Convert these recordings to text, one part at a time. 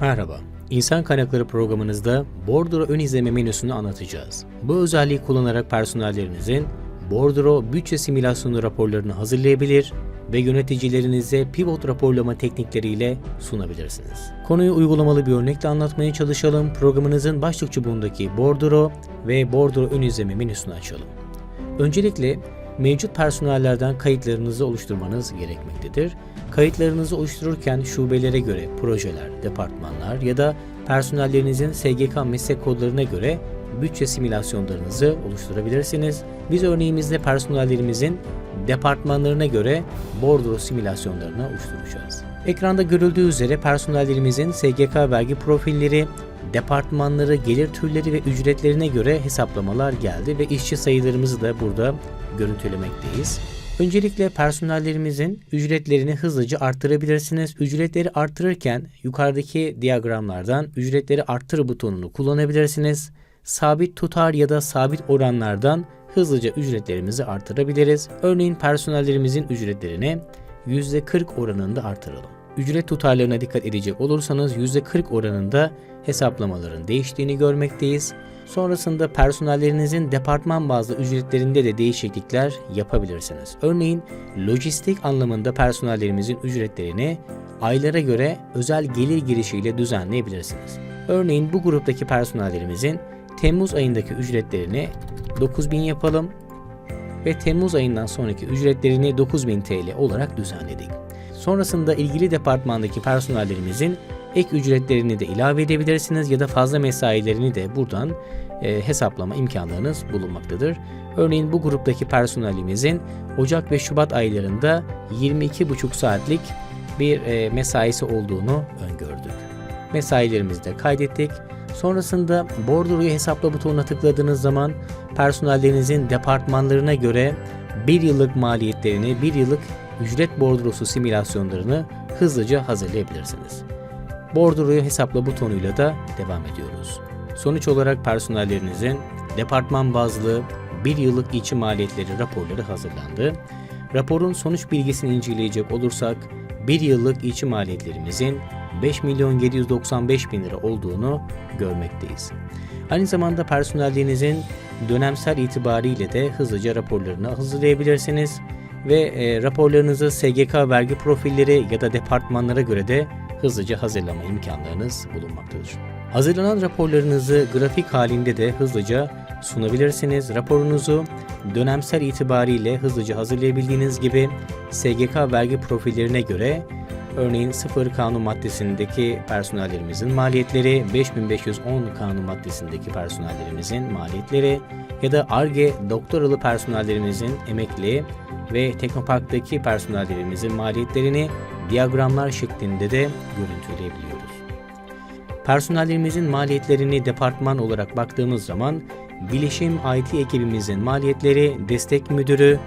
Merhaba. İnsan Kaynakları programınızda Bordro ön izleme menüsünü anlatacağız. Bu özelliği kullanarak personellerinizin Bordro bütçe simülasyonu raporlarını hazırlayabilir ve yöneticilerinize pivot raporlama teknikleriyle sunabilirsiniz. Konuyu uygulamalı bir örnekle anlatmaya çalışalım. Programınızın başlık çubuğundaki Bordro ve Bordro ön izleme menüsünü açalım. Öncelikle mevcut personellerden kayıtlarınızı oluşturmanız gerekmektedir. Kayıtlarınızı oluştururken şubelere göre projeler, departmanlar ya da personellerinizin SGK meslek kodlarına göre bütçe simülasyonlarınızı oluşturabilirsiniz. Biz örneğimizde personellerimizin departmanlarına göre bordro simülasyonlarını oluşturacağız. Ekranda görüldüğü üzere personellerimizin SGK vergi profilleri, departmanları, gelir türleri ve ücretlerine göre hesaplamalar geldi ve işçi sayılarımızı da burada görüntülemekteyiz. Öncelikle personellerimizin ücretlerini hızlıca arttırabilirsiniz. Ücretleri arttırırken yukarıdaki diyagramlardan ücretleri arttır butonunu kullanabilirsiniz. Sabit tutar ya da sabit oranlardan hızlıca ücretlerimizi artırabiliriz. Örneğin personellerimizin ücretlerini %40 oranında artıralım. Ücret tutarlarına dikkat edecek olursanız %40 oranında hesaplamaların değiştiğini görmekteyiz. Sonrasında personellerinizin departman bazlı ücretlerinde de değişiklikler yapabilirsiniz. Örneğin lojistik anlamında personellerimizin ücretlerini aylara göre özel gelir girişiyle düzenleyebilirsiniz. Örneğin bu gruptaki personellerimizin Temmuz ayındaki ücretlerini 9000 yapalım ve Temmuz ayından sonraki ücretlerini 9000 TL olarak düzenledik. Sonrasında ilgili departmandaki personellerimizin ek ücretlerini de ilave edebilirsiniz ya da fazla mesailerini de buradan e, hesaplama imkanlarınız bulunmaktadır. Örneğin bu gruptaki personelimizin Ocak ve Şubat aylarında 22,5 saatlik bir e, mesaisi olduğunu öngördük. Mesailerimizi de kaydettik. Sonrasında bordroyu hesapla butonuna tıkladığınız zaman personellerinizin departmanlarına göre bir yıllık maliyetlerini, bir yıllık ücret bordrosu simülasyonlarını hızlıca hazırlayabilirsiniz. Bordroyu hesapla butonuyla da devam ediyoruz. Sonuç olarak personellerinizin departman bazlı bir yıllık içi maliyetleri raporları hazırlandı. Raporun sonuç bilgisini inceleyecek olursak bir yıllık içi maliyetlerimizin 5 milyon 795 bin lira olduğunu görmekteyiz. Aynı zamanda personellerinizin dönemsel itibariyle de hızlıca raporlarını hazırlayabilirsiniz ve e, raporlarınızı SGK vergi profilleri ya da departmanlara göre de hızlıca hazırlama imkanlarınız bulunmaktadır. Hazırlanan raporlarınızı grafik halinde de hızlıca sunabilirsiniz. Raporunuzu dönemsel itibariyle hızlıca hazırlayabildiğiniz gibi SGK vergi profillerine göre Örneğin 0 kanun maddesindeki personellerimizin maliyetleri, 5510 kanun maddesindeki personellerimizin maliyetleri ya da ARGE doktoralı personellerimizin emekli ve Teknopark'taki personellerimizin maliyetlerini diyagramlar şeklinde de görüntüleyebiliyoruz. Personellerimizin maliyetlerini departman olarak baktığımız zaman bilişim IT ekibimizin maliyetleri, destek müdürü,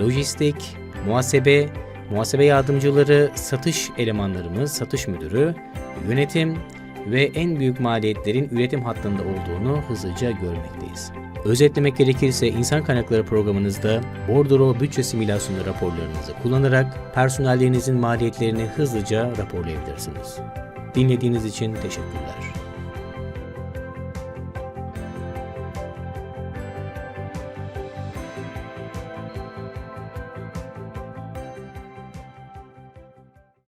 lojistik, muhasebe, muhasebe yardımcıları, satış elemanlarımız, satış müdürü, yönetim ve en büyük maliyetlerin üretim hattında olduğunu hızlıca görmekteyiz. Özetlemek gerekirse insan kaynakları programınızda bordro bütçe simülasyonu raporlarınızı kullanarak personellerinizin maliyetlerini hızlıca raporlayabilirsiniz. Dinlediğiniz için teşekkürler.